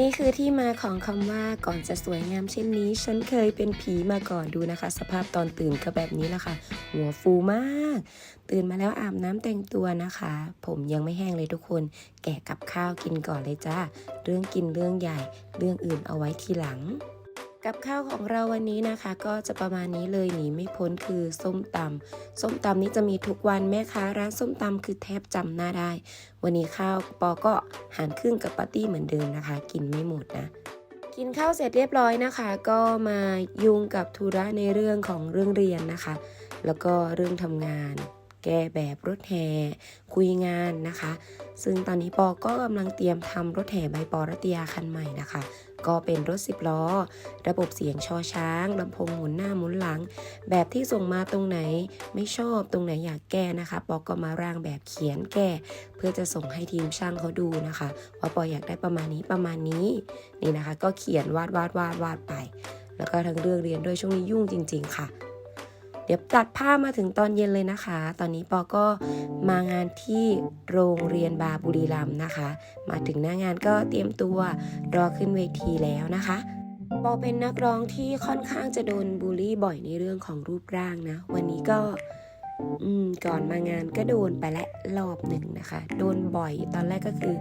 นี่คือที่มาของคำว่าก่อนจะสวยงามเช่นนี้ ฉันเคยเป็นผีมาก่อนดูนะคะ สภาพตอนตื่นก็แบบนี้แหละค่ะ หัวฟูมาก ตื่นมาแล้วอาบน้ำแต่งตัวนะคะ ผมยังไม่แห้งเลยทุกคน แกะกับข้าวกินก่อนเลยจ้า เรื่องกินเรื่องใหญ่ เรื่องอื่นเอาไว้ทีหลัง กับข้าวของเราวันนี้นะคะ ก็จะประมาณนี้เลยหนีไม่พ้นคือส้มตำส้มตำนี้จะมีทุกวันแม่ค้าร้านส้มตำคือแทบจำหน้าได้ วันนี้ข้าวปอก็หารครึ่งกับปาร์ตี้เหมือนเดิมนะคะ กินไม่หมดนะกินข้าวเสร็จเรียบร้อยนะคะ ก็มายุ่งกับธุระในเรื่องของเรื่องเรียนนะคะ แล้วก็เรื่องทำงาน แก้แบบรถแห่คุยงานนะคะ ซึ่งตอนนี้ปอก็กำลังเตรียมทำรถแห่ใบปอรัตยาคันใหม่นะคะ ก็เป็นรถสิบล้อ ระบบเสียงชอช้างลำโพงหมุนหน้าหมุนหลัง แบบที่ส่งมาตรงไหนไม่ชอบตรงไหนอยากแก้นะคะปอก็มาร่างแบบเขียนแก้ เพื่อจะส่งให้ทีมช่างเขาดูนะคะว่าปออยากได้ประมาณนี้ประมาณนี้นี่นะคะ ก็เขียนวาดวาดวาดวาดไป แล้วก็ทั้งเรื่องเรียนด้วยช่วงนี้ยุ่งจริง ๆ ค่ะ เดี๋ยวตัดภาพมาถึงตอนเย็นเลยนะคะ ตอนนี้ปอก็มางานที่โรงเรียนบาบุรีรัมนะคะ มาถึงหน้างานก็เตรียมตัวรอขึ้นเวทีแล้วนะคะปอเป็นนักร้องที่ค่อนข้างจะโดนบูลลี่บ่อยในเรื่องของรูปร่างนะ วันนี้ก็ อืมก่อนมางานก็โดนไปและรอบหนึ่งนะคะ โดนบ่อยตอนแรกก็คือ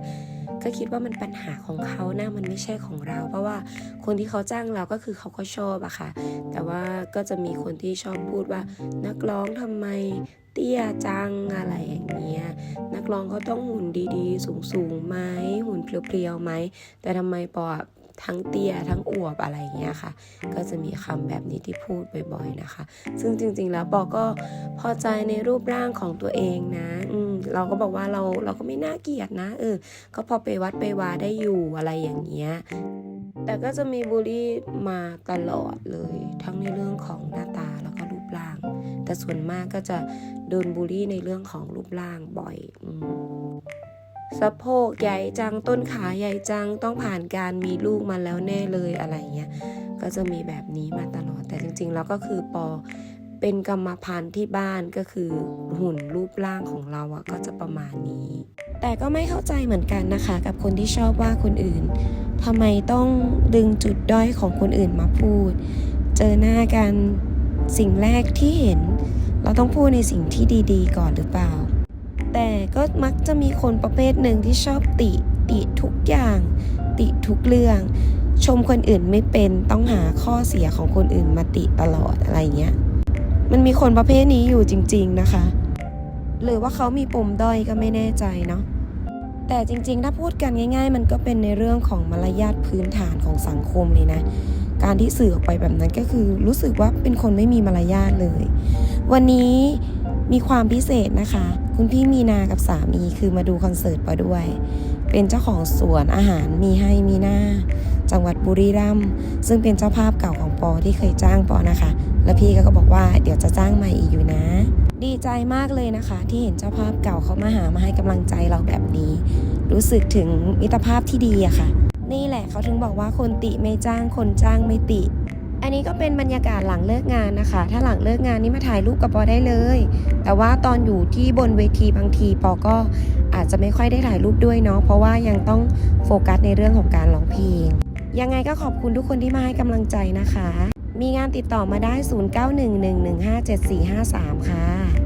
ก็คิดว่ามันปัญหาของเขานะมันไม่ใช่ของเรา เพราะว่าคนที่เขาจ้างเราก็คือเขาก็ชอบอะค่ะ แต่ว่าก็จะมีคนที่ชอบพูดว่า นักร้องทำไมเตี้ยจังอะไรอย่างเงี้ย นักร้องเขาต้องหุ่นดีๆ สูงๆไหมหุ่นเพรียวๆไหมแต่ทำไมปอ ทั้งเตี้ยทั้งอวบอะไรอย่างเงี้ยค่ะ ก็จะมีคำแบบนี้ที่พูดบ่อย ๆนะคะ ซึ่งจริง ๆ แล้วปอก็พอใจในรูปร่างของตัวเองนะอืมเราก็บอกว่าเราเราก็ไม่น่าเกลียดนะเออก็พอไปวัดไปวาได้อยู่อะไรอย่างเงี้ยแต่ก็จะมีบูลลี่มาตลอดเลย ทั้งในเรื่องของหน้าตาแล้วก็รูปร่าง แต่ส่วนมากก็จะโดนบูลลี่ในเรื่องของรูปร่างบ่อยอม สะโพกใหญ่จังต้นขาใหญ่จังต้องผ่านการมีลูกมาแล้วแน่เลยอะไรเงี้ยก็จะมีแบบนี้มาตลอดแต่จริงๆแล้วก็คือปอเป็นกรรมพันธุ์ที่บ้านก็คือหุ่นรูปร่างของเราอะก็จะประมาณนี้ แต่ก็ไม่เข้าใจเหมือนกันนะคะ กับคนที่ชอบว่าคนอื่นทำไมต้องดึงจุดด้อยของคนอื่นมาพูด เจอหน้ากันสิ่งแรกที่เห็น เราต้องพูดในสิ่งที่ดี ๆ ก่อนหรือเปล่า แต่ก็มักจะมีคนประเภทหนึ่งที่ชอบติ ติทุกอย่าง ติทุกเรื่อง ชมคนอื่นไม่เป็นต้องหาข้อเสียของคนอื่นมาติตลอดอะไรเงี้ย มันมีคนประเภทนี้อยู่จริง ๆนะคะ หรือว่าเขามีปมด้อยก็ไม่แน่ใจเนาะแต่จริงๆ ถ้าพูดกันง่าย ๆ มันก็เป็นในเรื่องของมารยาทพื้นฐานของสังคมเลยนะ การที่สื่อออกไปแบบนั้นก็คือรู้สึกว่าเป็นคนไม่มีมารยาทเลย วันนี้ มีความพิเศษนะคะ คุณพี่มีนากับสามีคือมาดูคอนเสิร์ตปอด้วย เป็นเจ้าของสวนอาหารมีให้มีหน้า จังหวัดบุรีรัมย์ซึ่งเป็นเจ้าภาพเก่าของปอที่เคยจ้างปอนะคะ แล้วพี่ก็บอกว่าเดี๋ยวจะจ้างใหม่อีกอยู่นะ ดีใจมากเลยนะคะ ที่เห็นเจ้าภาพเก่าเขามาหามาให้กำลังใจเราแบบนี้ รู้สึกถึงมิตรภาพที่ดีอะค่ะ นี่แหละเขาถึงบอกว่าคนติไม่จ้างคนจ้างไม่ติ นี้ก็เป็นบรรยากาศหลังเลิกงานนะคะ ถ้าหลังเลิกงานนี่มาถ่ายรูปกับปอได้เลย แต่ว่าตอนอยู่ที่บนเวทีบางทีปอก็อาจจะไม่ค่อยได้ถ่ายรูปด้วยเนาะ เพราะว่ายังต้องโฟกัสในเรื่องของการร้องเพลง ยังไงก็ขอบคุณทุกคนที่มาให้กำลังใจนะคะ มีงานติดต่อมาได้ 0911157453 ค่ะ